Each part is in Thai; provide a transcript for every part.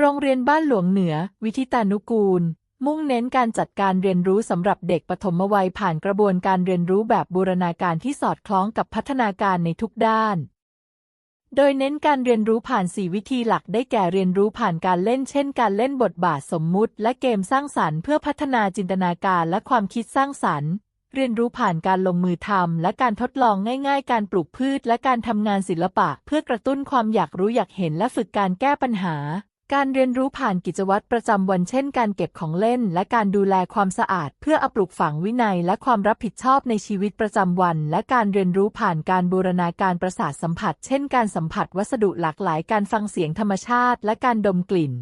โรงเรียนบ้านหลวงเหนือ วิทิตานุกูล มุ่งเน้นการจัดการเรียนรู้สำหรับเด็กปฐมวัยผ่านกระบวนการเรียนรู้แบบบูรณาการที่สอดคล้องกับพัฒนาการในทุกด้าน โดยเน้นการเรียนรู้ผ่าน4วิธีหลักได้แก่เรียนรู้ผ่านการเล่น เช่น การเล่นบทบาทสมมุติ และเกมสร้างสรรค์เพื่อพัฒนาจินตนาการและความคิดสร้างสรรค์เรียนรู้ผ่านการลงมือทำและการทดลองง่ายๆ การปลูกพืชและการทำงานศิลปะ เพื่อกระตุ้นความอยากรู้อยากเห็นและฝึกการแก้ปัญหา การเรียนรู้ผ่านกิจวัตรประจำวันเช่นการเก็บของเล่น และการดูแลความสะอาด เพื่ออปลูกฝังวินัย และความรับผิดชอบในชีวิตประจำวัน และการเรียนรู้ผ่านการบูรณาการประสาทสัมผัส เช่นการสัมผัสวัสดุหลากหลาย การฟังเสียงธรรมชาติ และการดมกลิ่น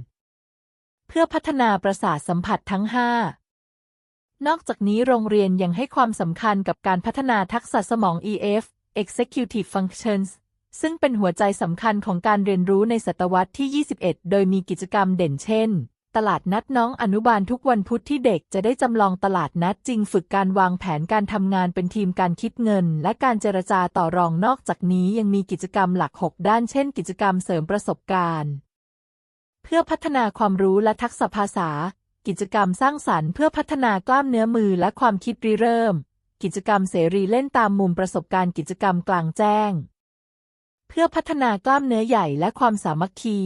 เพื่อพัฒนาประสาทสัมผัสทั้ง 5 นอกจากนี้โรงเรียนยังให้ความสำคัญกับการพัฒนาทักษะสมอง EF Executive Functions ซึ่งเป็นหัวใจสำคัญของการเรียนรู้ในศตวรรษที่ 21 โดยมีกิจกรรมเด่นเช่น ตลาดนัดน้องอนุบาลทุกวันพุธที่เด็กจะได้จำลองตลาดนัดจริงฝึกการวางแผนการทำงานเป็นทีมการคิดเงิน และการเจรจาต่อรองนอกจากนี้ยังมีกิจกรรมหลัก 6 ด้านเช่น กิจกรรมเสริมประสบการณ์ เพื่อพัฒนาความรู้และทักษะภาษา กิจกรรมสร้างสรรค์เพื่อพัฒนากล้ามเนื้อมือและความคิดริเริ่ม กิจกรรมเสรีเล่นตามมุมประสบการณ์กิจกรรมกลางแจ้ง พื่อพัฒนากล้ามเนื้อใหญ่และความสามัคคี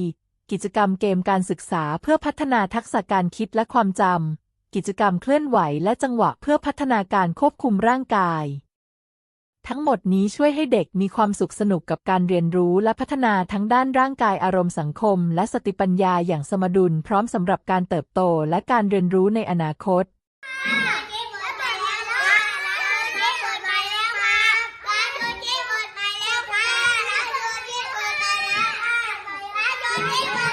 กิจกรรมเกมการศึกษาเพื่อพัฒนาทักษะการคิดและความจำ กิจกรรมเคลื่อนไหวและจังหวะเพื่อพัฒนาการควบคุมร่างกาย ทั้งหมดนี้ช่วยให้เด็กมีความสุขสนุกกับการเรียนรู้และพัฒนาทั้งด้านร่างกายอารมณ์สังคม และสติปัญญาอย่างสมดุลพร้อมสำหรับการเติบโตและการเรียนรู้ในอนาคต